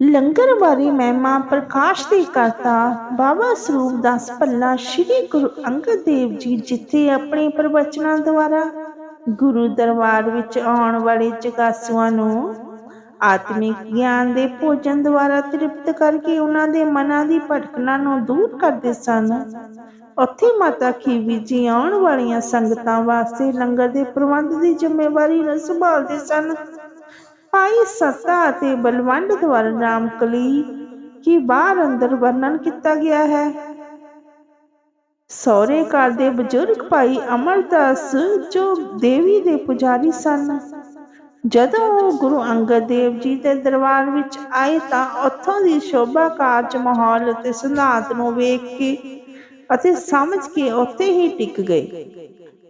ਲੰਗਰ ਬਾਰੇ ਮਹਿਮਾ ਪ੍ਰਕਾਸ਼ ਦੇ ਕਰਤਾ ਬਾਬਾ ਸਰੂਪ ਦਾਸ ਭੱਲਾ ਸ੍ਰੀ ਗੁਰੂ ਅੰਗਦ ਦੇਵ ਜੀ ਜਿੱਥੇ ਆਪਣੇ ਪ੍ਰਵਚਨਾਂ ਦੁਆਰਾ ਗੁਰੂ ਦਰਬਾਰ ਵਿੱਚ ਆਉਣ ਵਾਲੇ ਜਗਾਸੂਆਂ ਨੂੰ ਆਤਮਿਕ ਗਿਆਨ ਦੇ ਭੋਜਨ ਦੁਆਰਾ ਤ੍ਰਿਪਤ ਕਰਕੇ ਉਹਨਾਂ ਦੇ ਮਨਾਂ ਦੀ ਭਟਕਣਾ ਨੂੰ ਦੂਰ ਕਰਦੇ ਸਨ। ਉੱਥੇ ਮਾਤਾ ਖੀਵੀ ਜੀ ਆਉਣ ਵਾਲੀਆਂ ਸੰਗਤਾਂ ਵਾਸਤੇ ਲੰਗਰ ਦੇ ਪ੍ਰਬੰਧ ਦੀ ਜ਼ਿੰਮੇਵਾਰੀ ਨੂੰ ਸੰਭਾਲਦੇ ਸਨ। ਭਾਈ ਸੱਤਾ ਅਤੇ ਬਲਵੰਡ ਦੁਆਰਾ ਰਾਮਕਲੀ ਕੀ ਬਾਹਰ ਅੰਦਰ ਵਰਣਨ ਕੀਤਾ ਗਿਆ ਹੈ? ਸਹੁਰੇ ਘਰ ਦੇ ਬਜ਼ੁਰਗ ਭਾਈ ਅਮਰਦਾਸ ਜੋ ਦੇਵੀ ਦੇ ਪੁਜਾਰੀ ਸਨ। ਜਦੋਂ ਉਹ ਗੁਰੂ ਅੰਗਦ ਦੇਵ ਜੀ ਦੇ ਦਰਬਾਰ ਵਿੱਚ ਆਏ ਤਾਂ ਉੱਥੋਂ ਦੀ ਸ਼ੋਭਾ ਕਾਰਜ ਮਾਹੌਲ ਅਤੇ ਸਿਧਾਂਤ ਨੂੰ ਵੇਖ ਕੇ ਅਤੇ ਸਮਝ ਕੇ ਉੱਥੇ ਹੀ ਟਿਕ ਗਏ।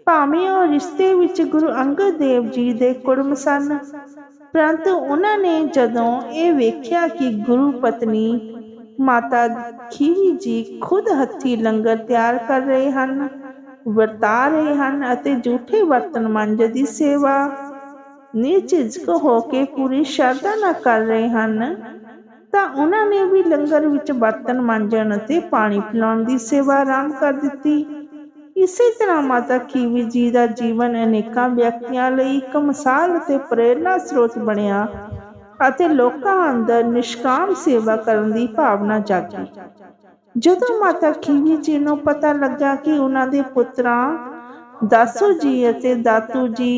ਭਾਵੇਂ ਉਹ ਰਿਸ਼ਤੇ ਵਿੱਚ ਗੁਰੂ ਅੰਗਦ ਦੇਵ ਜੀ ਦੇ ਕੁੜਮ ਸਨ ਪਰੰਤੂ ਉਹਨਾਂ ਨੇ ਜਦੋਂ ਇਹ ਵੇਖਿਆ ਕਿ ਗੁਰੂ ਪਤਨੀ ਮਾਤਾ ਖੀਵੀ ਜੀ ਖੁਦ ਹੱਥੀ ਲੰਗਰ ਤਿਆਰ ਕਰ ਰਹੇ ਹਨ, ਵਰਤਾ ਰਹੇ ਹਨ ਅਤੇ ਝੂਠੇ ਬਰਤਨ ਮਾਂਜ ਦੀ ਸੇਵਾ ਨਿਰਝਿਜਕ ਹੋ ਕੇ ਪੂਰੀ ਸ਼ਰਧਾ ਨਾਲ ਕਰ ਰਹੇ ਹਨ, ਤਾਂ ਉਹਨਾਂ ਨੇ ਵੀ ਲੰਗਰ ਵਿੱਚ ਬਰਤਨ ਮਾਂਜਣ ਅਤੇ ਪਾਣੀ ਪਿਲਾਉਣ ਦੀ ਸੇਵਾ ਆਰੰਭ ਕਰ ਦਿੱਤੀ। ਇਸੇ ਤਰ੍ਹਾਂ ਮਾਤਾ ਖੀਵੀ ਜੀ ਦਾ ਜੀਵਨ ਅਨੇਕਾਂ ਵਿਅਕਤੀਆਂ ਲਈ ਇੱਕ ਮਿਸਾਲ ਅਤੇ ਪ੍ਰੇਰਨਾ ਸਰੋਤ ਬਣਿਆ ਅਤੇ ਲੋਕਾਂ ਅੰਦਰ ਨਿਸ਼ਕਾਮ ਸੇਵਾ ਕਰਨ ਦੀ ਭਾਵਨਾ ਜਾਗੀ। ਜਦੋਂ ਮਾਤਾ ਖੀਵੀ ਜੀ ਨੂੰ ਪਤਾ ਲੱਗਾ ਕਿ ਉਹਨਾਂ ਦੇ ਪੁੱਤਰਾਂ, ਦਾਸੂ ਜੀ ਅਤੇ ਦਾਤੂ ਜੀ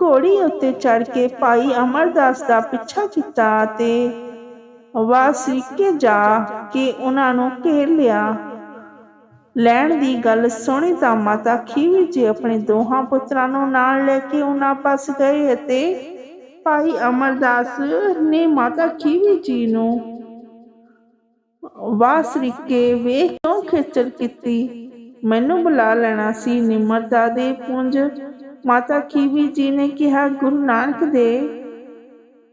ਘੋੜੀ ਉੱਤੇ ਚੜ ਕੇ ਭਾਈ ਅਮਰਦਾਸ ਦਾ ਪਿੱਛਾ ਕੀਤਾ ਅਤੇ ਵਾਸਰੀਕੇ ਜਾ ਕੇ ਉਹਨਾਂ ਨੂੰ ਘੇਰ ਲਿਆ। ਲੈਣ ਦੀ ਗੱਲ ਸੁਣੀ ਤਾਂ ਮਾਤਾ ਖੀਵੀ ਜੀ ਆਪਣੇ ਦੋਹਾਂ ਪੁੱਤਰਾਂ ਨੂੰ ਨਾਲ ਲੈ ਕੇ ਉਹਨਾਂ ਪਾਸ ਗਏ ਅਤੇ ਭਾਈ ਅਮਰਦਾਸ ਨੇ ਮਾਤਾ ਖੀਵੀ ਜੀ ਨੂੰ ਵਾਸਰੀਕੇ ਵੇਖ ਕਿਉਂ ਖੇਚਲ ਕੀਤੀ? ਮੈਨੂੰ ਬੁਲਾ ਲੈਣਾ ਸੀ ਨਿਮਰਤਾ ਦੇ ਪੁੰਜ। ਮਾਤਾ ਖੀਵੀ ਜੀ ਨੇ ਕਿਹਾ, ਗੁਰੂ ਨਾਨਕ ਦੇ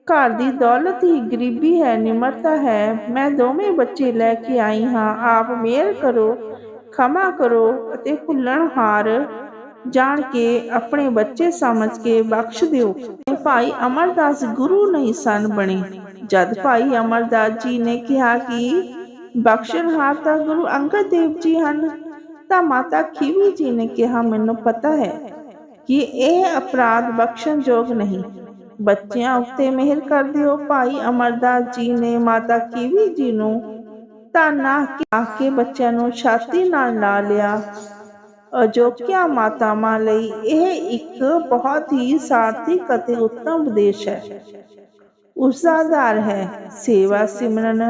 ਘਰ ਦੀ ਦੌਲਤ ਹੀ ਗਰੀਬੀ ਹੈ, ਨਿਮਰਤਾ ਹੈ। ਮੈਂ ਦੋਵੇਂ ਬੱਚੇ ਲੈ ਕੇ ਆਈ ਹਾਂ। ਆਪ ਮਿਹਰ ਕਰੋ। ਖਮਾ ਕਰੋ ਅਤੇ ਭੁੱਲਣ ਜਾਣ ਕੇ ਆਪਣੇ ਬੱਚੇ ਸਮਝ ਕੇ ਬਖਸ਼ ਦਿਓ। ਭਾਈ ਅਮਰਦਾਸ ਗੁਰੂ ਨਹੀਂ ਸਨ ਬਣੇ। ਜਦ ਭਾਈ ਅਮਰਦਾਸ ਜੀ ਨੇ ਕਿਹਾ ਕਿ ਬਖਸ਼ਣਹਾਰ ਤਾਂ ਗੁਰੂ ਅੰਗਦ ਦੇਵ ਜੀ ਹਨ, ਤਾਂ ਮਾਤਾ ਖੀਵੀ ਜੀ ਨੇ ਕਿਹਾ, ਮੈਨੂੰ ਪਤਾ ਹੈ ਕਿ ਇਹ ਅਪਰਾਧ ਬਖਸ਼ਣਯੋਗ ਨਹੀਂ। ਬੱਚਿਆਂ ਉੱਤੇ ਮਿਹਰ ਕਰ ਦਿਓ। ਭਾਈ ਅਮਰਦਾਸ ਜੀ ਨੇ ਮਾਤਾ ਕੀਵੀ ਜੀ ਨੂੰ ਤਾਨਾ ਕਿਹਾ ਕੇ ਬੱਚਿਆਂ ਨੂੰ ਛਾਤੀ ਨਾਲ ਲਾ ਲਿਆ। ਅਜੋਕਿਆ ਮਾਤਾਵਾਂ ਲਈ ਇਹ ਇੱਕ ਬਹੁਤ ਹੀ ਸਾਰਥਿਕ ਅਤੇ ਉੱਤਮ ਉਪਦੇਸ਼ ਹੈ। ਉਸ ਦਾ ਆਧਾਰ ਹੈ ਸੇਵਾ ਸਿਮਰਨ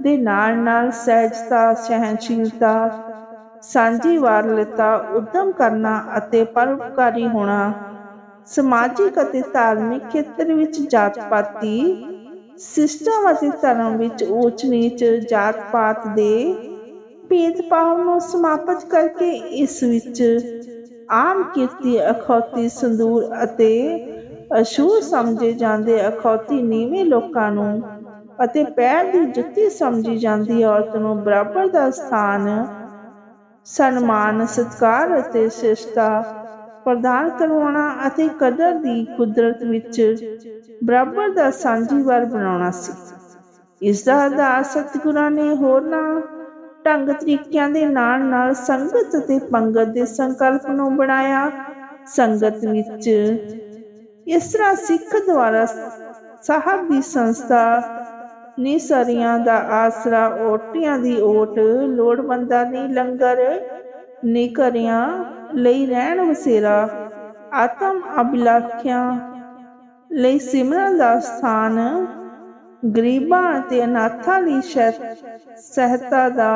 ਦੇ ਨਾਲ ਨਾਲ ਸਹਿਜਤਾ ਸਹਿਨਸ਼ੀਲਤਾ ਸਾਂਝੀ ਵਾਰਲਤਾ, ਉਦਮ ਕਰਨਾ ਅਤੇ ਪਰਉਪਕਾਰੀ ਹੋਣਾ। ਸਮਾਜਿਕ ਅਤੇ ਧਾਰਮਿਕ ਖੇਤਰ ਵਿੱਚ ਜਾਤ ਪਾਤੀ ਸਿਸਟਮ ਅਤੇ ਧਰਮ ਵਿੱਚ ਉੱਚ ਨੀਚ ਜਾਤ ਪਾਤ ਦੇ ਭੇਦਭਾਵ ਨੂੰ ਸਮਾਪਤ ਕਰਕੇ ਇਸ ਵਿੱਚ ਆਮ ਕੀਰਤੀ, ਅਖੌਤੀ, ਸੰਦੂਰ ਅਤੇ ਅਸ਼ੂਰ ਸਮਝੇ ਜਾਂਦੇ ਅਖੌਤੀ ਨੀਵੇਂ ਲੋਕਾਂ ਨੂੰ ਅਤੇ ਪੈਰ ਦੀ ਜੁੱਤੀ ਸਮਝੀ ਜਾਂਦੀ ਔਰਤ ਨੂੰ ਬਰਾਬਰ ਦਾ ਸਥਾਨ, ਸਨਮਾਨ, ਸਤਿਕਾਰ ਅਤੇ ਸਿਸ਼ਟਾ ਪ੍ਰਦਾਨ ਕਰਵਾਉਣਾ ਅਤੇ ਕਦਰ ਦੀ ਕੁਦਰਤ ਵਿੱਚ ਬਰਾਬਰ ਦਾ ਸਾਂਝੀਵਾਰ ਬਣਾਉਣਾ ਸੀ। ਇਸ ਦਾ ਆਧਾਰ ਸਤਿਗੁਰਾਂ ਨੇ ਹੋਰਨਾਂ ਢੰਗ ਤਰੀਕਿਆਂ ਦੇ ਨਾਲ ਨਾਲ ਸੰਗਤ ਅਤੇ ਪੰਗਤ ਦੇ ਸੰਕਲਪ ਨੂੰ ਬਣਾਇਆ। ਸੰਗਤ ਵਿੱਚ ਇਸ ਤਰ੍ਹਾਂ ਸਿੱਖ ਦੁਆਰਾ ਸਾਹਿਬ ਦੀ ਸੰਸਥਾ ਨਿਸਰੀਆਂ ਦਾ ਆਸਰਾ ਓਟੀਆਂ ਦੀ ਓਟ ਲੋੜਵੰਦਾਂ ਦੀ ਲੰਗਰ ਨਿਕਰਿਆਂ ਲਈ ਰਹਿਣ ਵਸੇਰਾ, ਆਤਮ ਅਭਿਲਾਖਿਆ ਲਈ ਸਿਮਰਨ ਦਾ ਸਥਾਨ, ਗਰੀਬਾਂ ਅਤੇ ਅਨਾਥਾਂ ਲਈ ਸਹਾਇਤਾ ਦਾ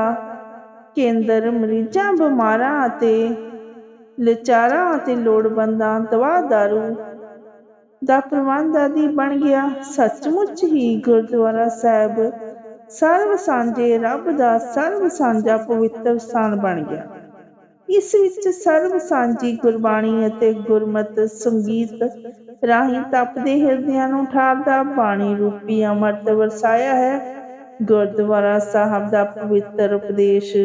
ਕੇਂਦਰ, ਮਰੀਜ਼ਾਂ, ਬਿਮਾਰਾਂ ਅਤੇ ਲਚਾਰਾਂ ਅਤੇ ਲੋੜਵੰਦਾਂ ਦਵਾ ਦਾਰੂ ਦਾ ਪ੍ਰਬੰਧ ਆਦਿ ਬਣ ਗਿਆ। ਸੱਚਮੁੱਚ ਹੀ ਗੁਰਦੁਆਰਾ ਸਾਹਿਬ ਸਰਵ ਸਾਂਝੇ ਰੱਬ ਦਾ ਸਰਵ ਸਾਂਝਾ ਪਵਿੱਤਰ ਸਥਾਨ ਬਣ ਗਿਆ। ਇਸ ਵਿੱਚ ਸਰਵ ਸਾਂਝੀ ਗੁਰਬਾਣੀ ਅਤੇ ਗੁਰਮਤ ਸੰਗੀਤ ਰਾਹੀਂ ਤਪਦੇ ਹਿਰਦਿਆਂ ਨੂੰ ਠਾਰਦਾ ਬਾਣੀ ਰੂਪੀ ਅਮਰਤ ਵਰਸਾਇਆ ਹੈ। ਗੁਰਦੁਆਰਾ ਸਾਹਿਬ ਦਾ ਪਵਿੱਤਰ ਉਪਦੇਸ਼,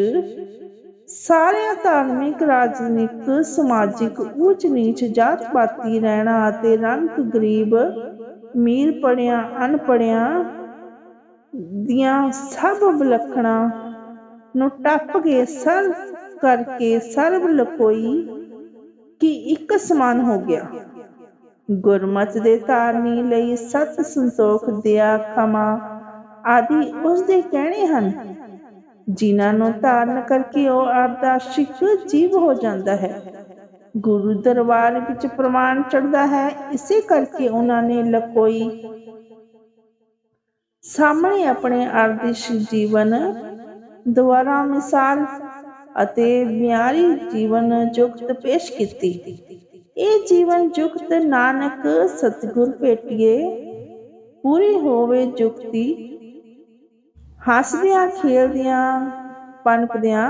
ਸਾਰਿਆਂ ਧਾਰਮਿਕ, ਰਾਜਨੀਤਿਕ, ਸਮਾਜਿਕ, ਉੱਚ ਨੀਚ ਜਾਤ ਪਾਤੀ ਰਹਿਣਾ ਅਤੇ ਰੰਗ ਗਰੀਬ, ਮੀਰ ਪੜਿਆ, ਅਨਪੜਿਆ ਦੀਆਂ ਸਭ ਵਿਲੱਖਣਾ ਨੂੰ ਟੱਪ ਕੇ ਸਰ ਕਰਕੇ ਸਰਬ ਲਕੋਈ ਕਿ ਇੱਕ ਸਮਾਨ ਹੋ ਗਿਆ। ਗੁਰਮਤ ਦੇ ਧਾਰਨੀ ਲਈ ਸਤ ਸੰਤੋਖ ਦਿਆ ਖਮਾ ਆਦਿ ਉਸ ਦੇ ਕਹਿਣੇ ਹਨ। ਜਿਨ੍ਹਾਂ ਨੂੰ ਧਾਰਨ ਕਰਕੇ ਉਹ ਅਰਦਾਸ਼ਿਕ ਜੀਵ ਹੋ ਜਾਂਦਾ ਹੈ। ਗੁਰੂ ਦਰਬਾਰ ਵਿੱਚ ਪ੍ਰਮਾਣ ਚੜਦਾ ਹੈ, ਇਸੇ ਕਰਕੇ ਉਹਨਾਂ ਨੇ ਲਕੋਈ। ਸਾਹਮਣੇ ਆਪਣੇ ਆਦਰਸ਼ ਜੀਵਨ, ਦੁਆਰਾ ਮਿਸਾਲ ਅਤੇ ਮਿਆਰੀ ਜੀਵਨ ਜੁਗਤ ਪੇਸ਼ ਕੀਤੀ। ਇਹ ਜੀਵਨ ਜੁਗਤ ਨਾਨਕ ਸਤਿਗੁਰ ਭੇਟੀਏ, ਪੂਰੀ ਹੋਵੇ ਜੁਗਤੀ। ਹੱਸਦਿਆਂ, ਖੇਲਦਿਆਂ ਪਨਪਦਿਆਂ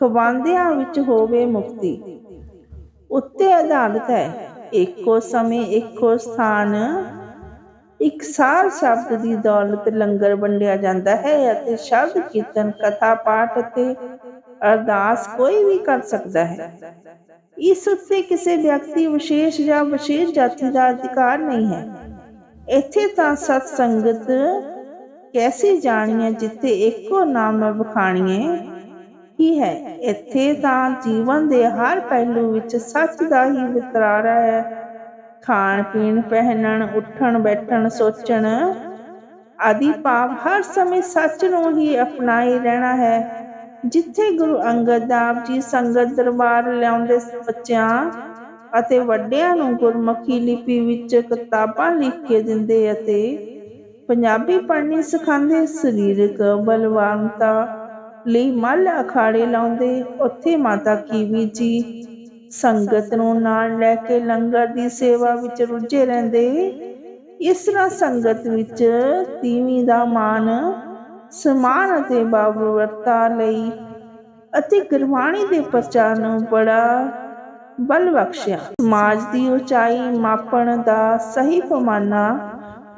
ਖਵਾਂਦਿਆਂ ਵਿੱਚ ਹੋਵੇ ਮੁਕਤੀ। ਉੱਤੇ ਅਦਾਲਤ ਹੈ, ਇੱਕੋ ਸਮੇਂ, ਇੱਕੋ ਸਥਾਨ। ਇੱਕ ਸਾਰ ਸ਼ਬਦ ਦੀ ਦੌਲਤ ਲੰਗਰ ਵੰਡਿਆ ਜਾਂਦਾ ਹੈ ਅਤੇ ਸ਼ਬਦ ਕੀਰਤਨ, ਕਥਾ, ਪਾਠ ਅਤੇ ਅਰਦਾਸ ਕੋਈ ਵੀ ਕਰ ਸਕਦਾ ਹੈ। ਇਸ ਉੱਤੇ ਕਿਸੇ ਵਿਅਕਤੀ ਵਿਸ਼ੇਸ਼ ਜਾਂ ਵਿਸ਼ੇਸ਼ ਜਾਤੀ ਦਾ ਅਧਿਕਾਰ ਨਹੀਂ ਹੈ। ਇੱਥੇ ਤਾਂ ਸਤ ਸੰਗਤ ਕੈਸੀ ਜਾਣੀਏ ਜਿੱਥੇ ਇੱਕੋ ਨਾਮ ਵਖਾਣੀਏ? ਕੀ ਹੈ? ਇੱਥੇ ਤਾਂ ਜੀਵਨ ਦੇ ਹਰ ਪਹਿਲੂ ਵਿੱਚ ਸੱਚ ਦਾ ਹੀ ਵਿਤਰਾਰਾ ਹੈ। ਖਾਣ ਪੀਣ ਪਹਿਨਣ, ਉੱਠਣ, ਬੈਠਣ, ਸੋਚਣ ਆਦਿ ਭਾਵ ਹਰ ਸਮੇਂ ਸੱਚ ਨੂੰ ਹੀ ਅਪਣਾਈ ਰਹਿਣਾ ਹੈ। ਜਿੱਥੇ ਗੁਰੂ ਅੰਗਦ ਆਪ ਜੀ ਸੰਗਤ ਦਰਬਾਰ ਲਿਆਉਂਦੇ ਬੱਚਿਆਂ ਅਤੇ ਵੱਡਿਆਂ ਨੂੰ ਗੁਰਮੁਖੀ ਲਿਪੀ ਵਿੱਚ ਕਿਤਾਬਾਂ ਲਿਖ ਕੇ ਦਿੰਦੇ ਅਤੇ ਪੰਜਾਬੀ ਪੜ੍ਹਨੀ ਸਿਖਾਉਂਦੇ, ਸਰੀਰਕ ਬਲਵਾਨਤਾ ਲਈ ਮੱਲ ਅਖਾੜੇ ਲਾਉਂਦੇ। ਉੱਥੇ ਮਾਤਾ ਕੀਵੀ ਜੀ ਸੰਗਤ ਨੂੰ ਨਾਲ ਲੈ ਕੇ ਲੰਗਰ ਦੀ ਸੇਵਾ ਵਿੱਚ ਰੁੱਝੇ ਰਹਿੰਦੇ। ਇਸ ਤਰ੍ਹਾਂ ਸੰਗਤ ਵਿੱਚ ਤੀਵੀਂ ਦਾ ਮਾਨ ਸਮਾਨ ਅਤੇ ਬਾਬਰਤਾ ਲਈ ਅਤੇ ਗੁਰਬਾਣੀ ਦੇ ਪ੍ਰਚਾਰ ਨੂੰ ਬੜਾ ਬਲ ਬਖਸ਼ਿਆ। ਸਮਾਜ ਦੀ ਉਚਾਈ ਮਾਪਣ ਦਾ ਸਹੀ ਪੈਮਾਨਾ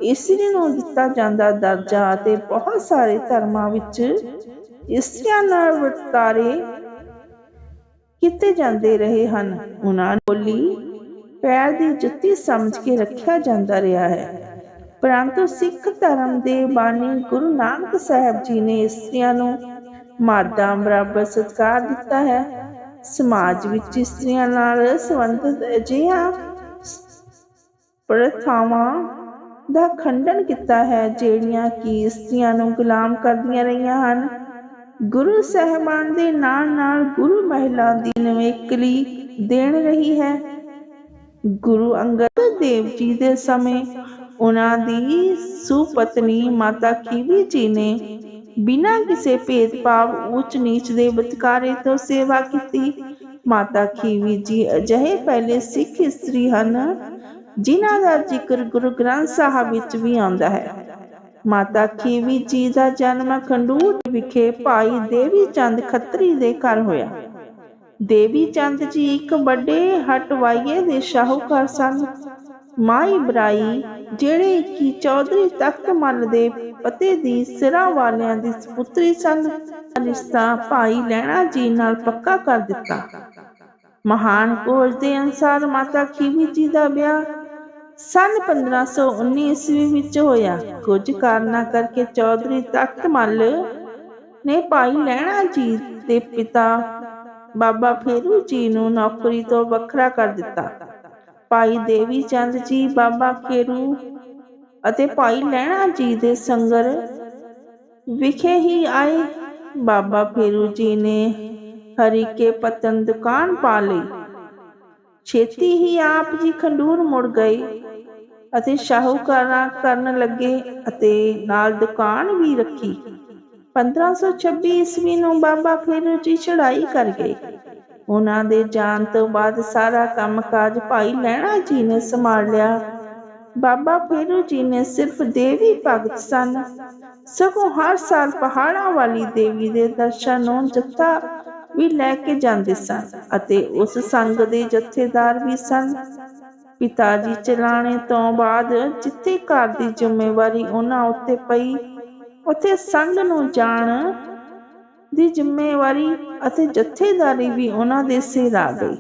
ਇਸਤਰੀ ਨੂੰ ਦਿੱਤਾ ਜਾਂਦਾ ਦਰਜਾ ਅਤੇ ਬਹੁਤ ਸਾਰੇ ਧਰਮਾਂ ਵਿੱਚ ਇਸਤਰੀਆਂ ਨਾਲ ਵਰਤਾਰੇ ਕੀਤੇ ਜਾਂਦੇ ਰਹੇ ਹਨ। ਉਹਨਾਂ ਨੂੰ ਬੋਲੀ, ਪੈਰ ਦੀ ਜੁੱਤੀ ਸਮਝ ਕੇ ਰੱਖਿਆ ਜਾਂਦਾ ਰਿਹਾ ਹੈ। ਪਰੰਤੂ ਸਿੱਖ ਧਰਮ ਦੇ ਬਾਣੀ ਗੁਰੂ ਨਾਨਕ ਸਾਹਿਬ ਜੀ ਨੇ ਇਸਤਰੀਆਂ ਨੂੰ ਮਰਦਾਂ ਬਰਾਬਰ ਸਤਿਕਾਰ ਦਿੱਤਾ ਹੈ। ਸਮਾਜ ਵਿੱਚ ਇਸਤਰੀਆਂ ਨਾਲ ਸੰਬੰਧਿਤ ਅਜਿਹਾ ਪ੍ਰਥਾਵਾਂ ਦਾ ਖੰਡਨ ਕੀਤਾ ਹੈ, ਜਿਹੜੀਆਂ ਕਿ ਇਸਤਰੀਆਂ ਨੂੰ ਗੁਲਾਮ ਕਰਦੀਆਂ ਰਹੀਆਂ ਹਨ। ਗੁਰੂ ਸਾਹਿਬਾਨ ਦੇ ਨਾਲ ਨਾਲ ਗੁਰੂ ਮਹਿਲਾ ਦੀ ਨਵੇਕਲੀ ਦੇਣ ਰਹੀ ਹੈ। ਗੁਰੂ ਅੰਗਦ ਦੇਵ ਜੀ ਦੇ ਸਮੇਂ ਉਹਨਾਂ ਦੀ ਸੁਪਤਨੀ ਮਾਤਾ ਖੀਵੀ ਜੀ ਨੇ ਬਿਨਾਂ ਕਿਸੇ ਭੇਦਭਾਵ ਉੱਚ ਨੀਚ ਦੇ ਵਿਤਕਾਰੇ ਤੋਂ ਸੇਵਾ ਕੀਤੀ। ਮਾਤਾ ਖੀਵੀ ਜੀ ਅਜਿਹੇ ਪਹਿਲੇ ਸਿੱਖ ਇਸਤਰੀ ਹਨ ਜਿਨ੍ਹਾਂ ਦਾ ਜ਼ਿਕਰ ਗੁਰੂ ਗ੍ਰੰਥ ਸਾਹਿਬ ਵਿੱਚ ਵੀ ਆਉਂਦਾ ਹੈ। ਮਾਤਾ ਖੀਵੀ ਜੀ ਦਾ ਜਨਮ ਖੰਡੂਰ ਵਿਖੇ ਭਾਈ ਦੇਵੀ ਚੰਦ ਖੱਤਰੀ ਦੇ ਘਰ ਹੋਇਆ। ਦੇਵੀ ਚੰਦ ਜੀ ਇੱਕ ਵੱਡੇ ਹਟਵਾਈਏ ਦੇ ਸ਼ਾਹੂਕਾਰ ਸਨ। ਮਾਈ ਬਰਾਈ ਜਿਹੜੇ ਕਿ ਚੌਧਰੀ ਤਖਤ ਮੱਲ ਦੇ ਪਤੇ ਦੀ ਸਿਰਾਂ ਵਾਲਿਆਂ ਦੀ ਸੁਪੁੱਤਰੀ ਸਨ ਰਿਸ਼ਤਾ ਭਾਈ ਲੈਣਾ ਜੀ ਨਾਲ ਪੱਕਾ ਕਰ ਦਿੱਤਾ। ਮਹਾਨ ਕੋਸ਼ ਦੇ ਅਨਸਾਰ ਮਾਤਾ ਖੀਵੀ ਜੀ ਦਾ ਵਿਆਹ ਸਨ 1519 ਈਸਵੀ ਵਿੱਚ ਹੋਇਆ। ਕੁਝ ਕਾਰਨਾਂ ਕਰਕੇ ਚੌਧਰੀ ਤਖਤ ਮੱਲ ਨੇ ਭਾਈ ਲੈਣਾ ਜੀ ਦੇ ਪਿਤਾ ਬਾਬਾ ਫੇਰੂ ਜੀ ਨੂੰ ਨੌਕਰੀ ਤੋਂ ਵੱਖਰਾ ਕਰ ਦਿੱਤਾ। ਭਾਈ ਦੇਵੀ ਚੰਦ ਜੀ, ਬਾਬਾ ਫੇਰੂ ਅਤੇ ਭਾਈ ਲੈਣਾ ਜੀ ਦੇ ਸੰਗਰ ਵਿਖੇ ਹੀ ਆਏ। ਬਾਬਾ ਫੇਰੂ ਜੀ ਨੇ ਹਰੀਕੇ ਪਤਨ ਦੁਕਾਨ ਪਾ ਲਈ। ਛੇਤੀ ਹੀ ਆਪ ਜੀ ਖੰਡੂਰ ਮੁੜ ਗਏ ਅਤੇ ਸ਼ਾਹੂਕਾਰਾਂ ਕਰਨ ਲੱਗੇ ਅਤੇ ਨਾਲ ਦੁਕਾਨ ਵੀ ਰੱਖੀ। 1526 ਈਸਵੀ ਨੂੰ ਬਾਬਾ ਫੇਰੂ ਜੀ ਚੜਾਈ ਕਰ ਗਏ। ਉਹਨਾਂ ਦੇ ਜਾਣ ਤੋਂ ਬਾਅਦ ਸਾਰਾ ਕੰਮਕਾਜ ਭਾਈ ਲੈਣਾ ਜੀ ਨੇ ਸੰਭਾਲ ਲਿਆ ਬਾਬਾ ਫੇਰੂ ਜੀ ਨੇ ਸਿਰਫ ਦੇਵੀ ਭਗਤ ਸਨ। ਸਗੋਂ ਹਰ ਸਾਲ ਪਹਾੜਾਂ ਵਾਲੀ ਦੇਵੀ ਦੇ ਦਰਸ਼ਨ ਨੂੰ ਜੱਥਾ ਵੀ ਲੈ ਕੇ ਜਾਂਦੇ ਸਨ ਅਤੇ ਉਸ ਸੰਗ ਦੇ ਜਥੇਦਾਰ ਵੀ ਸਨ। ਪਿਤਾ ਜੀ ਚਲਾਣੇ ਤੋਂ ਬਾਅਦ ਜਿੱਥੇ ਘਰ ਦੀ ਜ਼ਿੰਮੇਵਾਰੀ ਉਹਨਾਂ ਉੱਤੇ ਪਈ, ਉੱਥੇ ਸੰਗ ਨੂੰ ਜਾਣ ਦੀ ਜ਼ਿੰਮੇਵਾਰੀ ਅਤੇ ਜਥੇਦਾਰੀ ਵੀ ਉਹਨਾਂ ਦੇ ਸਿਰ ਆ ਗਈ।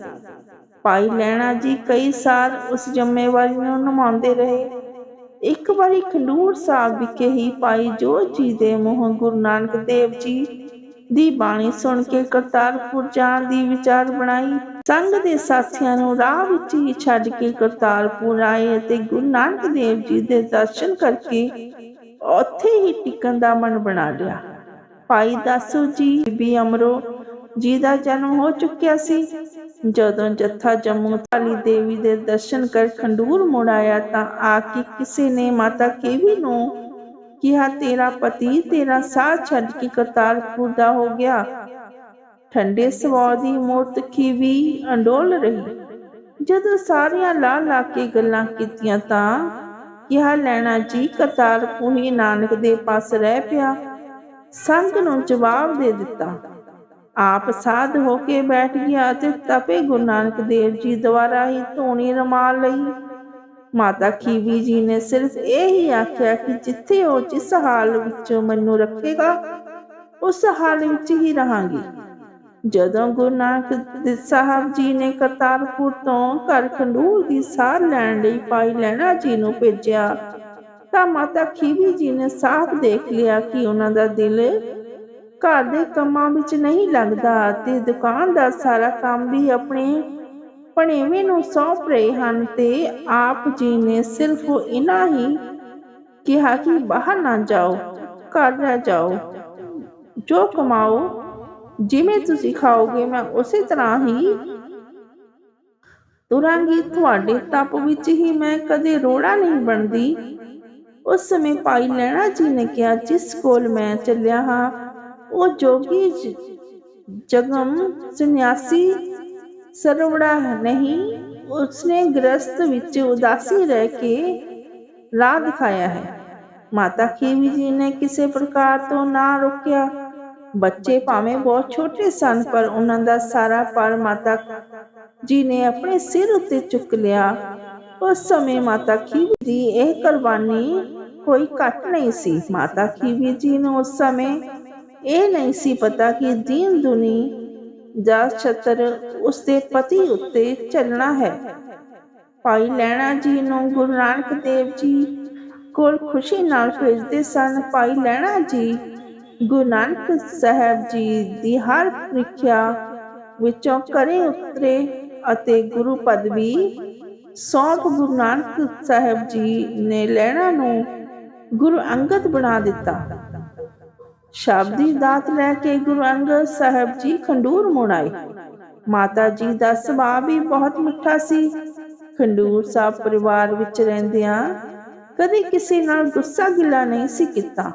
ਭਾਈ ਲੈਣਾ ਜੀ ਕਈ ਸਾਲ ਉਸ ਜ਼ਿੰਮੇਵਾਰੀ ਨੂੰ ਨਿਭਾਉਂਦੇ ਰਹੇ। ਇੱਕ ਵਾਰੀ ਖੰਡੂਰ ਸਾਹਿਬ ਵਿਖੇ ਹੀ ਭਾਈ ਜੋਤ ਜੀ ਦੇ ਮੂੰਹੋਂ ਗੁਰੂ ਨਾਨਕ ਦੇਵ ਜੀ ਦੀ ਬਾਣੀ ਸੁਣ ਕੇ ਕਰਤਾਰਪੁਰ ਜਾਣ ਦੀ ਵਿਚਾਰ ਬਣਾਈ। ਸੰਗ ਦੇ ਸਾਥੀਆਂ ਨੂੰ ਰਾਹ ਵਿੱਚ ਹੀ ਛੱਡ ਕੇ ਕਰਤਾਰਪੁਰ ਆਏ ਅਤੇ ਗੁਰੂ ਨਾਨਕ ਦੇਵ ਜੀ ਦੇ ਦਰਸ਼ਨ ਕਰਕੇ ਉੱਥੇ ਹੀ ਟਿਕਣ ਦਾ ਮਨ ਬਣਾ ਲਿਆ। ਭਾਈ ਦਾਸੂ ਜੀ, ਬੀਬੀ ਅਮਰੋ ਜੀ ਦਾ ਜਨਮ ਹੋ ਚੁੱਕਿਆ ਸੀ। ਜਦੋਂ ਜੱਥਾ ਜੰਮੂ ਕਾਲੀ ਦੇਵੀ ਦੇ ਦਰਸ਼ਨ ਕਰ ਖੰਡੂਰ ਮੁੜ ਆਇਆ ਤਾਂ ਆ ਕੇ ਕਿਸੇ ਨੇ ਮਾਤਾ ਕੇਵੀ ਨੂੰ ਕਿਹਾ, ਤੇਰਾ ਪਤੀ, ਤੇਰਾ ਸਾਥ ਛੱਡ ਕੇ ਕਰਤਾਰਪੁਰ ਦਾ ਹੋ ਗਿਆ। ਠੰਡੇ ਸੁਭਾਅ ਦੀ ਮੂਰਤ ਖੀਵੀ, ਅੰਡੋਲ ਰਹੀ। ਜਦੋਂ ਸਾਰੀਆਂ ਲਾ ਲਾ ਕੇ ਗੱਲਾਂ ਕੀਤੀਆਂ ਤਾਂ ਕਿਹਾ, ਲੈਣਾ ਜੀ, ਕਰਤਾਰਪੁਰ ਹੀ ਨਾਨਕ ਦੇ ਪਾਸ ਰਹਿ ਪਿਆ। ਸੰਗ ਨੂੰ ਜਵਾਬ ਦੇ ਦਿੱਤਾ। ਆਪ ਸਾਧ ਹੋ ਕੇ ਬੈਠ ਗਿਆ ਅਤੇ ਤਪੇ ਗੁਰੂ ਨਾਨਕ ਦੇਵ ਜੀ ਦੁਆਰਾ ਹੀ ਧੂਣੀ ਰਮਾਲ ਲਈ। ਮਾਤਾ ਖੀਵੀ ਜੀ ਨੇ ਸਿਰਫ ਇਹ ਹੀ ਆਖਿਆ ਕਿ ਜਿੱਥੇ ਉਹ ਜਿਸ ਹਾਲ ਵਿੱਚ ਮੈਨੂੰ ਰੱਖੇਗਾ, ਉਸ ਹਾਲ ਵਿੱਚ ਹੀ ਰਹਾਂਗੀ। ਜਦੋਂ ਗੁਰੂ ਨਾਨਕ ਸਾਹਿਬ ਜੀ ਨੇ ਕਰਤਾਰਪੁਰ ਤੋਂ ਘਰ ਖੰਡੂਰ ਦੀ ਸਾਰ ਲੈਣ ਲਈ ਭਾਈ ਲੈਣਾ ਜੀ ਨੂੰ ਭੇਜਿਆ ਤਾਂ ਮਾਤਾ ਖੀਵੀ ਜੀ ਨੇ ਸਾਫ਼ ਦੇਖ ਲਿਆ ਕਿ ਉਹਨਾਂ ਦਾ ਦਿਲ ਘਰ ਦੇ ਕੰਮਾਂ ਵਿੱਚ ਨਹੀਂ ਲੱਗਦਾ ਤੇ ਦੁਕਾਨ ਦਾ ਸਾਰਾ ਕੰਮ ਵੀ ਆਪਣੇ ਭਣੇਵੇਂ ਨੂੰ ਸੌਂਪ ਰਹੇ ਹਨ ਤੇ ਆਪ ਜੀ ਨੇ ਸਿਰਫ ਇਨਾ ਹੀ ਕਿਹਾ ਕਿ ਬਾਹਰ ਨਾ ਜਾਓ, ਘਰ ਰਹਿ ਜਾਓ। ਜੋ ਕਮਾਓ, ਜਿਵੇਂ ਤੁਸੀਂ ਖਾਓਗੇ, ਮੈਂ ਉਸੇ ਤਰ੍ਹਾਂ ਹੀ ਤੁਰਾਂਗੀ। ਤੁਹਾਡੇ ਤਪ ਵਿੱਚ ਹੀ ਮੈਂ ਕਦੇ ਰੋੜਾ ਨਹੀਂ ਬਣਦੀ। ਉਸ ਸਮੇਂ ਭਾਈ ਲੈਣਾ ਜੀ ਨੇ ਕਿਹਾ, ਜਿਸ ਕੋਲ ਮੈਂ ਚੱਲਿਆ ਹਾਂ, ਉਹ ਜੋਗੀ ਜਗਮ ਸੰਨਿਆਸੀ ਸਰਵੜਾ ਨਹੀਂ। ਉਸਨੇ ਗ੍ਰਸਤ ਵਿੱਚ ਉਦਾਸੀ ਰਹਿ ਕੇ ਰਾਹ ਦਿਖਾਇਆ ਹੈ। ਮਾਤਾ ਖੀਵੀ ਜੀ ਨੇ ਕਿਸੇ ਪ੍ਰਕਾਰ ਤੋਂ ਨਾ ਰੋਕਿਆ। ਬੱਚੇ ਭਾਵੇਂ ਬਹੁਤ ਛੋਟੇ ਸਨ, ਪਰ ਉਹਨਾਂ ਦਾ ਸਾਰਾ ਪਰ ਮਾਤਾ ਜੀ ਨੇ ਆਪਣੇ ਸਿਰ ਉੱਤੇ ਚੁੱਕ ਲਿਆ। ਉਸ ਸਮੇਂ ਮਾਤਾ ਖੀਵੀ ਦੀ ਇਹ ਕੁਰਬਾਨੀ ਕੋਈ ਘੱਟ ਨਹੀਂ ਸੀ। ਮਾਤਾ ਖੀਵੀ ਜੀ ਨੂੰ ਉਸ ਸਮੇਂ ਇਹ ਨਹੀਂ ਸੀ ਪਤਾ ਕਿ ਦੀਨ ਦੁਨੀ ਦਾ ਛਤਰ ਉਸਦੇ ਪਤੀ ਉੱਤੇ ਚੱਲਣਾ ਹੈ। ਭਾਈ ਲੈਣਾ ਜੀ ਨੂੰ ਗੁਰੂ ਨਾਨਕ ਦੇਵ ਜੀ ਕੋਲ ਖੁਸ਼ੀ ਨਾਲ ਭੇਜਦੇ ਸਨ। ਭਾਈ ਲੈਣਾ ਜੀ ਗੁਰੂ ਨਾਨਕ ਸਾਹਿਬ ਜੀ ਦੀ ਹਰ ਪ੍ਰੀਖਿਆ ਵਿੱਚੋਂ ਕਰੇ ਉਤਰੇ ਅਤੇ ਗੁਰੂ ਪਦਵੀ ਸੌਂਪ ਗੁਰੂ ਨਾਨਕ ਸਾਹਿਬ ਜੀ ਨੇ ਲੈਣਾ ਨੂੰ ਗੁਰੂ ਅੰਗਦ ਬਣਾ ਦਿੱਤਾ। ਸ਼ਬਦੀ ਦਾਤ ਲੈ ਕੇ ਗੁਰੂ ਅੰਗਦ ਸਾਹਿਬ ਜੀ ਖੰਡੂਰ ਮੁੜ ਮਾਤਾ ਜੀ ਦਾ ਸੁਭਾਅ ਵੀ ਬਹੁਤ ਮਿੱਠਾ ਸੀ। ਖੰਡੂਰ ਸਾਹਿਬ ਪਰਿਵਾਰ ਵਿੱਚ ਰਹਿੰਦਿਆਂ ਕਦੇ ਕਿਸੇ ਨਾਲ ਗੁੱਸਾ ਗਿਲਾ ਨਹੀਂ ਸੀ ਕੀਤਾ।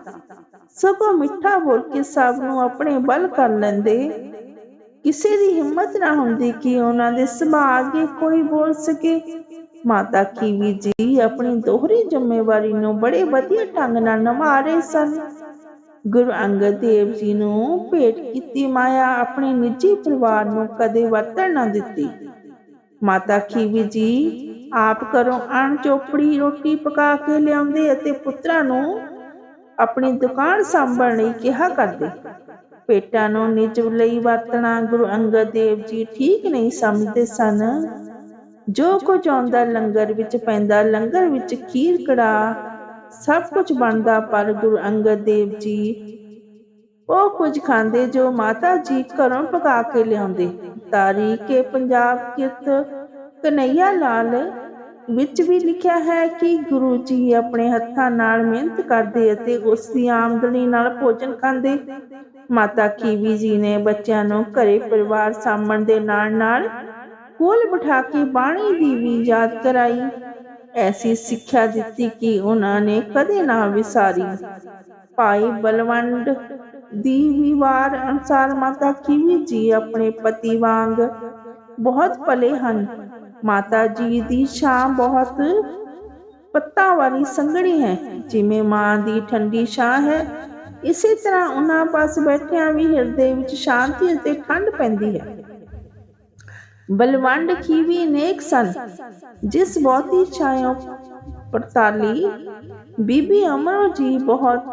ਸਗੋਂ ਮਿੱਠਾ ਬੋਲ ਕੇ ਸਭ ਨੂੰ ਆਪਣੇ ਬਲ ਕਰ ਲੈਂਦੇ ਕਿਸੇ ਦੀ ਹਿੰਮਤ ਨਾ ਹੁੰਦੀ ਕਿ ਉਹਨਾਂ ਦੇ ਸੁਭਾਅ ਅੱਗੇ ਕੋਈ ਬੋਲ ਸਕੇ। ਮਾਤਾ ਕੀਵੀ ਜੀ ਆਪਣੀ ਦੋਹਰੀ ਜ਼ਿੰਮੇਵਾਰੀ ਨੂੰ ਬੜੇ ਵਧੀਆ ਢੰਗ ਨਾਲ ਨਿਭਾ ਰਹੇ ਸਨ। ਗੁਰੂ ਅੰਗਦ ਦੇਵ ਜੀ ਨੂੰ ਭੇਟ ਕੀਤੀ ਮਾਇਆ ਆਪਣੇ ਨਿੱਜੀ ਪਰਿਵਾਰ ਨੂੰ ਕਦੇ ਵਰਤਣ ਨਾ ਦਿੱਤੀ। ਮਾਤਾ ਖੀਵੀ ਜੀ ਆਪ ਘਰੋਂ ਅਣ ਚੋਪੜੀ ਰੋਟੀ ਪਕਾ ਕੇ ਲਿਆਉਂਦੇ ਅਤੇ ਪੁੱਤਰਾਂ ਨੂੰ ਆਪਣੀ ਦੁਕਾਨ ਸੰਭਾਲਣ ਲਈ ਕਿਹਾ ਕਰਦੇ। ਪੇਟਾਂ ਨੂੰ ਨਿਜ ਲਈ ਵਰਤਣਾ, ਗੁਰੂ ਅੰਗਦ ਦੇਵ ਜੀ ਠੀਕ ਨਹੀਂ ਸਮਝਦੇ ਸਨ। ਜੋ ਕੁਝ ਆਉਂਦਾ ਲੰਗਰ ਵਿੱਚ ਪੈਂਦਾ, ਲੰਗਰ ਵਿੱਚ ਖੀਰ ਕੜਾ ਸਭ ਕੁਝ ਬਣਦਾ, ਪਰ ਗੁਰੂ ਅੰਗਦ ਦੇਵ ਜੀ ਉਹ ਕੁਝ ਖਾਂਦੇ ਜੋ ਮਾਤਾ ਜੀ ਘਰੋਂ ਪਕਾ ਕੇ ਲਿਆਉਂਦੇ। ਤਾਰੀਖੇ ਪੰਜਾਬ ਕਿਰਤ, ਕਨਈਆ ਲਾਲ ਵਿੱਚ ਵੀ ਲਿਖਿਆ ਹੈ ਕਿ ਗੁਰੂ ਜੀ ਆਪਣੇ ਹੱਥਾਂ ਨਾਲ ਮਿਹਨਤ ਕਰਦੇ ਅਤੇ ਉਸ ਦੀ ਆਮਦਨੀ ਨਾਲ ਭੋਜਨ ਖਾਂਦੇ। ਮਾਤਾ ਕੀਵੀ ਜੀ ਨੇ ਬੱਚਿਆਂ ਨੂੰ ਘਰੇ ਪਰਿਵਾਰ ਸਾਂਭਣ ਦੇ ਨਾਲ ਨਾਲ ਕੋਲ ਬਿਠਾ ਕੇ ਬਾਣੀ ਦੀ ਵੀ ਯਾਦ ਕਰਾਈ। ਐਸੀ ਸਿੱਖਿਆ ਦਿੱਤੀ ਕਿ ਉਹਨਾਂ ਨੇ ਕਦੇ ਨਾ ਵਿਸਾਰੀ। ਭਾਈ ਬਲਵੰਡ ਦੀ ਵੀ ਵਾਰ ਅਨੁਸਾਰ ਮਾਤਾ ਕੀਵੀ ਜੀ ਆਪਣੇ ਪਤੀ ਵਾਂਗ ਬਹੁਤ ਭਲੇ ਹਨ। ਮਾਤਾ ਜੀ ਦੀ ਛਾਂ ਬਹੁਤ ਪੱਤਾ ਵਾਲੀ ਸੰਘਣੀ ਹੈ, ਜਿਵੇਂ ਮਾਂ ਦੀ ਠੰਡੀ ਛਾਂ ਹੈ ਇਸੇ ਤਰ੍ਹਾਂ ਉਹਨਾਂ ਪਾਸ ਬੈਠਿਆਂ ਵੀ ਹਿਰਦੇ ਵਿੱਚ ਸ਼ਾਂਤੀ ਅਤੇ ਠੰਡ ਪੈਂਦੀ ਹੈ। ਬਲਵੰਡ ਖੀਵੀ ਨੇਕ ਸਨ, ਜਿਸ ਬਹੁਤੀ ਛਾਇਓ ਪਰਤਾਲੀ ਬੀਬੀ ਅਮਰੋ ਜੀ ਬਹੁਤ,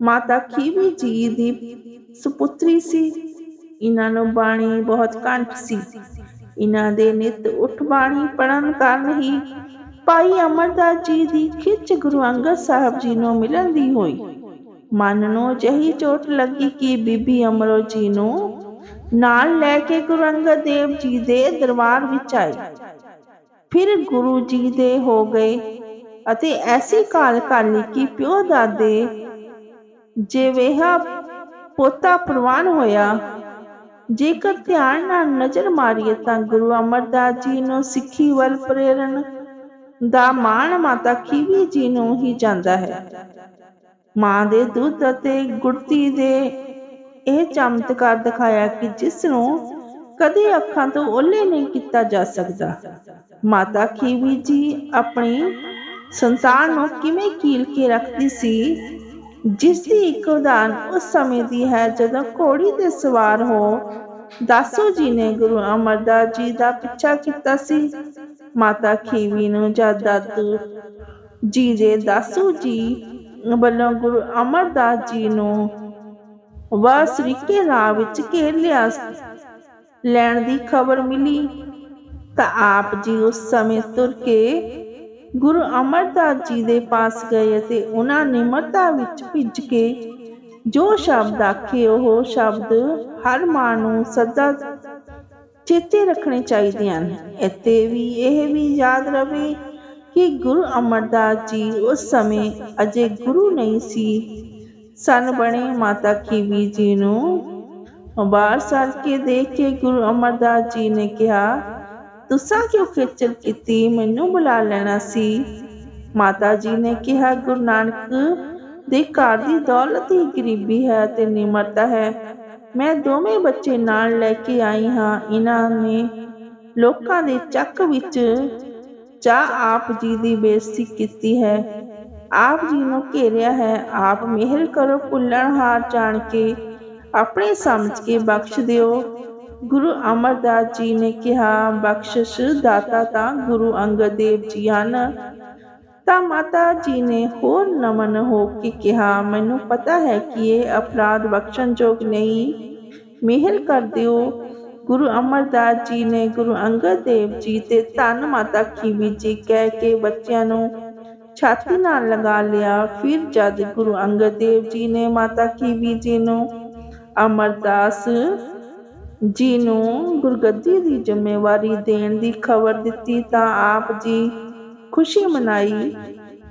ਮਾਤਾ ਖੀਵੀ ਜੀ ਦੀ ਸੁਪੁੱਤਰੀ ਸੀ। ਇਹਨਾਂ ਨੂੰ ਬਾਣੀ ਬਹੁਤ ਕੰਠ ਸੀ। ਇਹਨਾਂ ਦੇ ਨਿਤ ਉਠ ਬਾਣੀ ਪੜਨ ਕਾਰਨ ਹੀ ਭਾਈ ਅਮਰਦਾਸ ਜੀ ਦੀ ਖਿੱਚ ਗੁਰੂ ਅੰਗਦ ਸਾਹਿਬ ਜੀ ਨੂੰ ਮਿਲਣ ਦੀ ਹੋਈ। ਮਨ ਨੂੰ ਅਜਿਹੀ ਚੋਟ ਲੱਗੀ ਕਿ ਬੀਬੀ ਅਮਰੋ ਜੀ ਨੂੰ ਨਾਲ ਲੈ ਕੇ ਗੁਰੂ ਅੰਗਦ ਦੇਵ ਜੀ ਦੇ ਦਰਬਾਰ ਵਿੱਚ ਆਏ। ਫਿਰ ਗੁਰੂ ਜੀ ਦੇ ਹੋ ਗਏ ਅਤੇ ਐਸੀ ਕਾਲ ਕਾਲੀ ਕਿ ਪਿਓ ਦਾਦੇ ਜਿਵੇਹਾ ਪੋਤਾ ਪ੍ਰਵਾਨ ਹੋਇਆ, ਜੇਕਰ ਧਿਆਨ ਨਾਲ ਨਜ਼ਰ ਮਾਰੀਏ ਤਾਂ ਗੁਰੂ ਅਮਰਦਾਸ ਜੀ ਨੂੰ ਸਿੱਖੀ ਵੱਲ ਪ੍ਰੇਰਣ ਦਾ ਮਾਣ ਮਾਤਾ ਖੀਵੀ ਜੀ ਨੂੰ ਹੀ ਜਾਂਦਾ ਹੈ। ਮਾਂ ਦੇ ਦੁੱਧ ਅਤੇ ਗੁੜਤੀ ਦੇ। ਇਹ ਚਮਤਕਾਰ ਦਿਖਾਇਆ ਕਿ ਜਿਸ ਨੂੰ ਕਦੇ ਅੱਖਾਂ ਤੋਂ ਓਲੇ ਨਹੀਂ ਕੀਤਾ ਜਾ ਸਕਦਾ। ਮਾਤਾ ਖੀਵੀ ਜੀ ਆਪਣੀ ਸੰਤਾਨ ਨੂੰ ਕਿਵੇਂ ਕੀਲ ਕੇ ਰੱਖਦੀ ਸੀ? ਜਿਸ ਦੀ ਇੱਕ ਉਦਾਹਰਨ ਉਸ ਸਮੇਂ ਦੀ ਹੈ ਜਦੋਂ ਘੋੜੀ ਤੇ ਸਵਾਰ ਹੋ ਦਾਸੂ ਜੀ ਨੇ ਗੁਰੂ ਅਮਰਦਾਸ ਜੀ ਦਾ ਪਿੱਛਾ ਕੀਤਾ ਸੀ। ਮਾਤਾ ਖੀਵੀ ਨੂੰ ਜਦ ਦਾਦੂ ਜੀ ਜੇ ਦਾਸੂ ਜੀ ਵੱਲੋਂ ਗੁਰੂ ਅਮਰਦਾਸ ਜੀ ਨੂੰ ਵਸਰੀਕੇ ਰਾਹ ਵਿੱਚ ਘੇਰ ਲਿਆ ਲੈਣ ਦੀ ਖਬਰ ਮਿਲੀ ਤਾਂ ਆਪ ਜੀ ਉਸ ਸਮੇਂ ਤੁਰ ਕੇ ਗੁਰੂ ਅਮਰਦਾਸ ਜੀ ਦੇ ਪਾਸ ਗਏ ਅਤੇ ਉਹਨਾਂ ਨਿਮਰਤਾ ਵਿੱਚ ਭਿੱਜ ਕੇ ਜੋ ਸ਼ਬਦ ਆਖੇ ਉਹ ਸ਼ਬਦ ਹਰ ਮਾਂ ਨੂੰ ਸਦਾ ਚੇਤੇ ਰੱਖਣੇ ਚਾਹੀਦੇ ਹਨ। ਇੱਥੇ ਵੀ ਇਹ ਵੀ ਯਾਦ ਰਵੇ ਕਿ ਗੁਰੂ ਅਮਰਦਾਸ ਜੀ ਉਸ ਸਮੇਂ ਅਜੇ ਗੁਰੂ ਨਹੀਂ ਸੀ। ਸਨ ਬਣੇ ਮਾਤਾ ਖੀਵੀ ਜੀ ਨੂੰ। ਬਾਹਰ ਸਰ ਕੇ ਦੇਖ ਕੇ ਗੁਰੂ ਅਮਰਦਾਸ ਜੀ ਨੇ ਕਿਹਾ, ਤੁਸਾਂ ਕਿਉਂ ਖੇਚਲ ਕੀਤੀ? ਮੈਨੂੰ ਬੁਲਾ ਲੈਣਾ ਸੀ। ਮਾਤਾ ਜੀ ਨੇ ਕਿਹਾ, ਗੁਰੂ ਨਾਨਕ ਦੇ ਘਰ ਦੀ ਦੌਲਤ ਹੀ ਗਰੀਬੀ ਹੈ ਤੇ ਨਿਮਰਤਾ ਹੈ। ਮੈਂ ਦੋਵੇਂ ਬੱਚੇ ਨਾਲ ਲੈ ਕੇ ਆਈ ਹਾਂ। ਇਹਨਾਂ ਨੇ ਲੋਕਾਂ ਦੇ ਚੱਕ ਵਿੱਚ ਚਾ ਆਪ ਜੀ ਦੀ ਬੇਇੱਜ਼ਤੀ ਕੀਤੀ ਹੈ। ਆਪ ਜੀ ਨੂੰ ਘੇਰਿਆ ਹੈ। ਆਪ ਮਿਹਰ ਕਰੋ, ਭੁੱਲਣ ਹਾਰ ਜਾਣ ਕੇ ਆਪਣੇ ਸਮਝ ਕੇ ਬਖਸ਼ ਦਿਓ। ਗੁਰੂ ਅਮਰਦਾਸ ਜੀ ਨੇ ਕਿਹਾ, ਬਖਸ਼ਿਸ਼ ਦਾਤਾ ਤਾਂ ਗੁਰੂ ਅੰਗਦ ਦੇਵ ਜੀ ਹਨ। ਤਾਂ ਮਾਤਾ ਜੀ ਨੇ ਹੋਰ ਨਮਨ ਹੋ ਕੇ ਕਿਹਾ, ਮੈਨੂੰ ਪਤਾ ਹੈ ਕਿ ਇਹ ਅਪਰਾਧ ਬਖਸ਼ਣਯੋਗ ਨਹੀਂ। ਮਿਹਰ ਕਰ ਦਿਓ। ਗੁਰੂ ਅਮਰਦਾਸ ਜੀ ਨੇ ਗੁਰੂ ਅੰਗਦ ਦੇਵ ਜੀ ਤੇ ਧੰਨ ਮਾਤਾ ਖੀਵੀ ਜੀ ਕਹਿ ਕੇ ਬੱਚਿਆਂ ਨੂੰ ਛਾਤੀ ਨਾਲ ਲਗਾ ਲਿਆ। ਫਿਰ ਜਦ ਗੁਰੂ ਅੰਗਦ ਦੇਵ ਜੀ ਨੇ ਮਾਤਾ ਖੀਵੀ ਜੀ ਨੂੰ ਅਮਰਦਾਸ ਜੀ ਨੂੰ ਗੁਰਗੱਦੀ ਦੀ ਜ਼ਿੰਮੇਵਾਰੀ ਦੇਣ ਦੀ ਖਬਰ ਦਿੱਤੀ ਤਾਂ ਆਪ ਜੀ ਖੁਸ਼ੀ ਮਨਾਈ।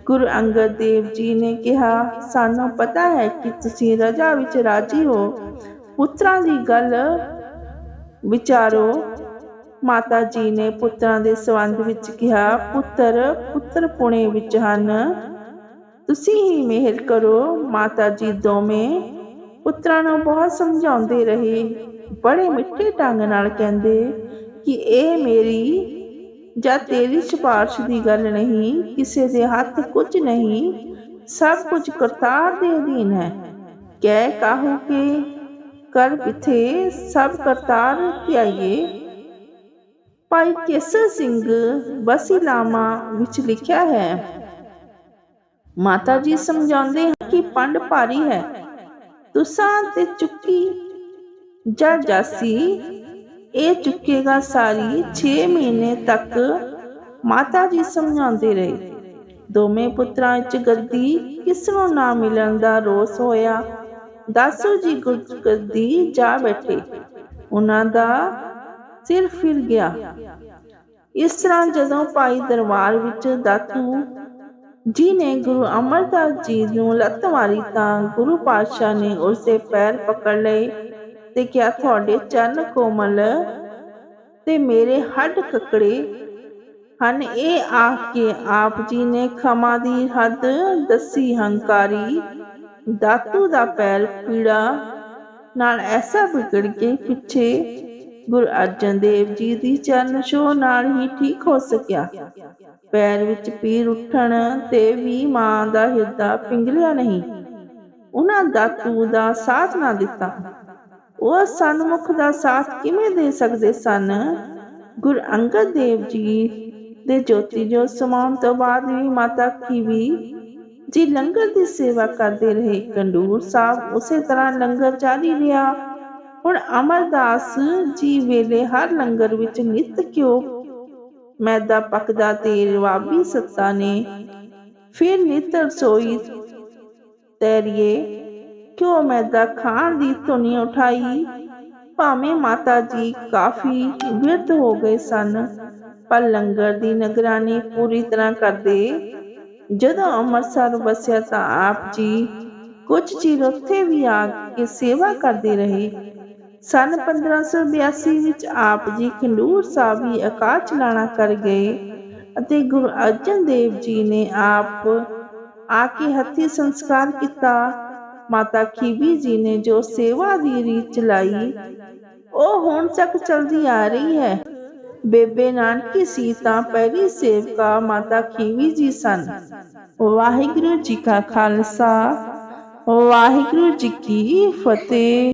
ਗੁਰੂ ਅੰਗਦ ਦੇਵ ਜੀ ਨੇ ਕਿਹਾ, ਸਾਨੂੰ ਪਤਾ ਹੈ ਕਿ ਤੁਸੀਂ ਰਜਾ ਵਿੱਚ ਰਾਜੀ ਹੋ। ਪੁੱਤਰਾਂ ਦੀ ਗੱਲ ਵਿਚਾਰੋ, ਮਾਤਾ ਜੀ ਨੇ ਪੁੱਤਰਾਂ ਦੇ ਸੰਬੰਧ ਵਿੱਚ ਕਿਹਾ, ਪੁੱਤਰ ਪੁੱਤਰ ਪੁਣੇ ਵਿੱਚ ਹਨ। ਤੁਸੀਂ ਹੀ ਮਿਹਰ ਕਰੋ, ਮਾਤਾ ਜੀ ਦੋਵੇਂ। ਪੁੱਤਰਾਂ ਨੂੰ ਬਹੁਤ ਸਮਝਾਉਂਦੇ ਰਹੇ। ਬੜੇ ਮਿੱਠੇ ਢੰਗ ਨਾਲ ਕਹਿੰਦੇ ਕਿ ਇਹ ਮੇਰੀ ਜਾਂ ਤੇਰੀ ਸਿਫਾਰਿਸ਼ ਦੀ ਗੱਲ ਨਹੀਂ, ਕਿਸੇ ਦੇ ਹੱਥ ਕੁਝ ਨਹੀਂ, ਸਭ ਕੁਝ ਕਰਤਾਰ ਦੇ ਅਧੀਨ ਹੈ। ਕਹਿ ਕਾਹੂ ਕਿ ਕਰ ਪਿਥੇ ਸਭ ਕਰਤਾਰ ਧਿਆਈਏ ਭਾਈ ਕੇਸਰ ਸਿੰਘ ਬਸੀਲਾਮਾ ਵਿੱਚ ਲਿਖਿਆ ਹੈ, ਮਾਤਾ ਜੀ ਸਮਝਾਉਂਦੇ ਹਨ ਕਿ ਪੰਡ ਭਾਰੀ ਹੈ। ਤੁਸਾਂ ਤੇ ਚੁੱਕੀ ਜਾ ਜਾਸੀ, ਇਹ ਚੁੱਕੇਗਾ ਸਾਰੀ 6 ਮਹੀਨੇ ਤੱਕ, ਮਾਤਾ ਜੀ ਸਮਝਾਉਂਦੇ ਰਹੇ। ਦੋਵੇਂ ਪੁੱਤਰਾਂ ਵਿੱਚ ਗੱਦੀ ਕਿਸ ਨੂੰ ਨਾ ਮਿਲਣ ਦਾ ਰੋਸ ਹੋਇਆ। ਦਾਸੂ ਜੀ ਗੱਦੀ ਜਾ ਬੈਠੇ। ਉਹਨਾਂ ਦਾ ਸਿਰ ਫਿਰ ਗਿਆ। ਇਸ ਤਰ੍ਹਾਂ ਜਦੋਂ ਭਾਈ ਦਰਬਾਰ ਵਿੱਚ ਦਾਤੂ ਜੀ ਨੇ ਗੁਰੂ ਅਮਰਦਾਸ ਜੀ ਨੂੰ ਲੱਤ ਮਾਰੀ ਤਾਂ ਗੁਰੂ ਪਾਤਸ਼ਾਹ ਨੇ ਉਸ ਪੈਰ ਪਕੜ ਲਏ ਤੇ ਕਿਹਾ, ਤੁਹਾਡੇ ਚਰਨ ਕੋਮਲ ਤੇ ਮੇਰੇ ਹੱਡ ਕਕੜੇ ਹਨ। ਇਹ ਆਖ ਕੇ ਆਪ ਜੀ ਨੇ ਖਮਾ ਦੀ ਹੱਦ ਦੱਸੀ, ਹੰਕਾਰੀ ਦਾਤੂ ਦਾ ਪੈਰ ਪੀੜਾ ਨਾਲ ਐਸਾ ਵਿਗੜ ਕੇ ਪਿੱਛੇ ਗੁਰੂ ਅਰਜਨ ਦੇਵ ਜੀ ਦੀ ਚਰਨ ਛੋਹ ਨਾਲ ਹੀ ਠੀਕ ਹੋ ਸਕਿਆ। ਪੈਰ ਵਿੱਚ ਪੀਰ ਉੱਠਣ ਤੇ ਵੀ ਮਾਂ ਦਾ ਹਿਰਦਾ ਪਿੰਗਲਿਆ ਨਹੀਂ। ਉਹਨਾਂ ਦਾਤੂ ਦਾ ਸਾਥ ਨਾ ਦਿੱਤਾ। ਉਹ ਸਨਮੁਖ ਦਾ ਸਾਥ ਕਿਵੇਂ ਦੇ ਸਕਦੇ ਸਨ? ਗੁਰੂ ਅੰਗਦ ਦੇਵ ਜੀ ਦੇ ਜੋਤੀ ਜੋ ਸਮਾਉਣ ਤੋਂ ਬਾਅਦ ਵੀ ਮਾਤਾ ਖੀਵੀ ਜੀ ਲੰਗਰ ਦੀ ਸੇਵਾ ਕਰਦੇ ਰਹੇ ਕੰਡੂਰ ਸਾਹਿਬ ਉਸੇ ਤਰ੍ਹਾਂ ਲੰਗਰ ਜਾਰੀ ਰਿਹਾ। ਹੁਣ ਅਮਰਦਾਸ ਜੀ ਵੇਲੇ ਹਰ ਲੰਗਰ ਵਿੱਚ ਨਿਤ ਕਿਉ ਮੈਦਾ ਪੱਕਦਾ ਤੇ ਰਵਾਬੀ ਸੱਤਾ ਨੇ। ਫਿਰ ਨਿਤ ਰਸੋਈ ਤੈਰੀਏ ਕਿਉ ਮੈਦਾ ਖਾਣ ਦੀ ਧੁਨੀ ਉਠਾਈ। ਭਾਵੇਂ ਮਾਤਾ ਜੀ ਕਾਫੀ ਵਿਰਧ ਹੋ ਗਏ ਸਨ, ਪਰ ਲੰਗਰ ਦੀ ਨਿਗਰਾਨੀ ਪੂਰੀ ਤਰ੍ਹਾਂ ਕਰਦੇ ਜਦੋਂ ਅੰਮ੍ਰਿਤਸਰ ਵਸਿਆ ਤਾਂ ਆਪ ਜੀ ਕੁਝ ਚਿਰ ਉੱਥੇ ਵੀ ਆ ਕੇ ਸੇਵਾ ਕਰਦੇ ਰਹੇ। ਸਨ 1582 ਵਿੱਚ ਆਪ ਜੀ ਖੰਡੂਰ ਸਾਹਿਬ ਹੀ ਆਕਾਸ਼ ਚਲਾਣਾ ਕਰ ਗਏ ਅਤੇ ਗੁਰੂ ਅਰਜਨ ਦੇਵ ਜੀ ਨੇ ਆਪ ਆ ਕੇ ਹੱਥੀ ਸੰਸਕਾਰ ਕੀਤਾ। ਮਾਤਾ ਖੀਵੀ ਜੀ ਨੇ ਜੋ ਸੇਵਾ ਦੀ ਰੀਤ ਚਲਾਈ, ਉਹ ਹੁਣ ਤੱਕ ਚਲਦੀ ਆ ਰਹੀ ਹੈ। ਬੇਬੇ ਨਾਨਕੀ ਸੀ ਤਾਂ ਪਹਿਲੀ ਸੇਵਕਾ ਮਾਤਾ ਖੀਵੀ ਜੀ ਸਨ। ਵਾਹਿਗੁਰੂ ਜੀ ਕਾ ਖਾਲਸਾ, ਵਾਹਿਗੁਰੂ ਜੀ ਕੀ ਫਤਿਹ।